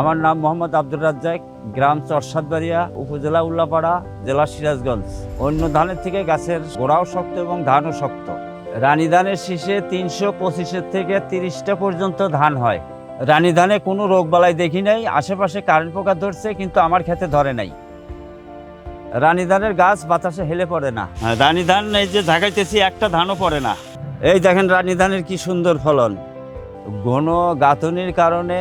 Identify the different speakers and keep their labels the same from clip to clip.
Speaker 1: আমার নাম মোহাম্মদ আব্দুর রাজ্জাক, গ্রাম চরসাদবাড়িয়া উপজেলা উল্লাপাড়া, জেলা সিরাজগঞ্জ। অন্য ধানের থেকে গাছের গোড়াও শক্ত এবং ধানও শক্ত। রানী ধানের শীষে তিনশো পঁচিশের থেকে তিরিশটা পর্যন্ত ধান হয়। রানী ধানে কোনো রোগ বালাই দেখি নাই, আশেপাশে কারেন্ট পোকা ধরছে, কিন্তু আমার ক্ষেতে ধরে নাই। রানী ধানের গাছ বাতাসে হেলে পড়ে না। রানী ধান এই যে ঝাঁকাইতেছি, একটা ধানও পড়ে না। এই দেখেন রানী ধানের কি সুন্দর ফলন। ঘন গাঁথনির কারণে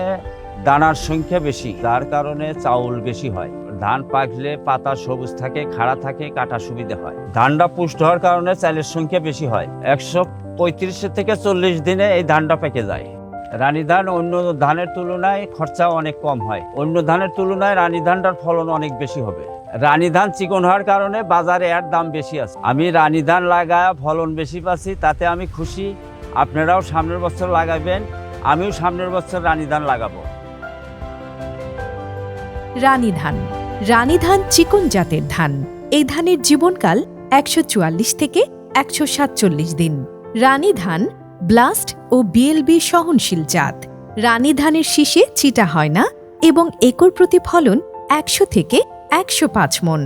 Speaker 1: দানার সংখ্যা বেশি, যার কারণে চাউল বেশি হয়। ধান পাকলে পাতা সবুজ থাকে, খাড়া থাকে, কাটা সুবিধা হয়। ধানটা পুষ্ট হওয়ার কারণে চালের সংখ্যা বেশি হয়। একশো পঁয়ত্রিশ থেকে চল্লিশ দিনে এই ধানটা পেকে যায়। রানী ধান অন্য ধানের তুলনায় খরচা অনেক কম হয়। অন্য ধানের তুলনায় রানী ধানটার ফলন অনেক বেশি হবে। রানী ধান চিকন হওয়ার কারণে বাজারে এর দাম বেশি আছে। আমি রানী ধান লাগায় ফলন বেশি পাচ্ছি, তাতে আমি খুশি। আপনারাও সামনের বছর লাগাবেন, আমিও সামনের বছর রানী ধান লাগাবো।
Speaker 2: রানী ধান রানী ধান চিকন জাতের ধান। এই ধানের জীবনকাল একশো চুয়াল্লিশ থেকে একশো সাতচল্লিশ দিন। রানী ধান ব্লাস্ট ও বিএলবি সহনশীল জাত। রানী ধানের শীষে চিটা হয় না এবং একর প্রতি ফলন একশো থেকে একশো পাঁচ মন।